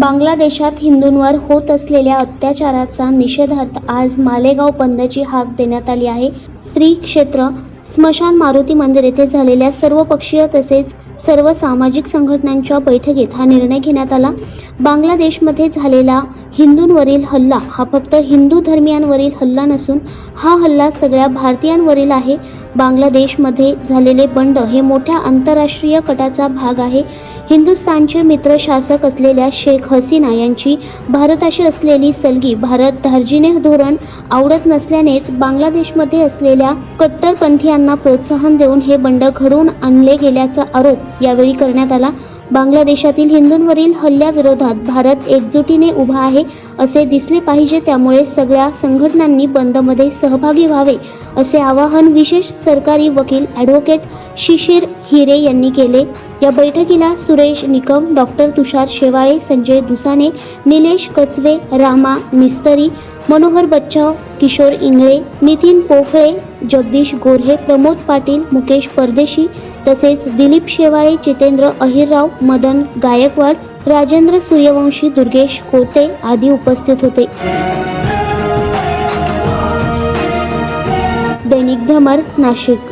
बांगलादेशात हिंदूंवर होत असलेल्या अत्याचाराचा निषेधार्थ आज मालेगाव बंदची हाक देण्यात आली आहे. श्री क्षेत्र स्मशान मारुती मंदिर येथे झालेल्या सर्वपक्षीय तसेच सर्व सामाजिक संघटनांच्या बैठकीत हा निर्णय घेण्यात आला. बांगलादेशमध्ये झालेला हिंदूंवरील हल्ला हा फक्त हिंदू धर्मियांवरील हल्ला नसून हा हल्ला सगळ्या भारतीयांवरील आहे. बांगलादेशमध्ये झालेले बंड हे मोठ्या आंतरराष्ट्रीय कटाचा भाग आहे. हिंदुस्थानचे मित्र शासक असलेल्या शेख हसीना यांची भारताशी असलेली सलगी भारत धार्जिने धोरण आवडत नसल्यानेच बांगलादेशमध्ये असलेल्या कट्टरपंथी यांना प्रोत्साहन देऊन हे बंड घडवून आणले गेल्याचा आरोप यावेळी करण्यात आला. बांगलादेशातील हिंदूंवरील हल्ल्याविरोधात भारत एकजुटीने उभा आहे असे दिसले पाहिजे. त्यामुळे सगळ्या संघटनांनी बंदमध्ये सहभागी व्हावे असे आवाहन विशेष सरकारी वकील ॲडव्होकेट शिशिर हिरे यांनी केले. या बैठकीला सुरेश निकम डॉक्टर तुषार शेवाळे संजय दुसाने निलेश कचवे रामा मिस्तरी मनोहर बच्चाव किशोर इंगळे नितीन पोफळे जगदीश गोरहे प्रमोद पाटील मुकेश परदेशी तसेच दिलीप शेवाळे जितेंद्र अहिरराव मदन गायकवाड राजेंद्र सूर्यवंशी दुर्गेश कोते आदी उपस्थित होते. दैनिक भ्रमर नाशिक.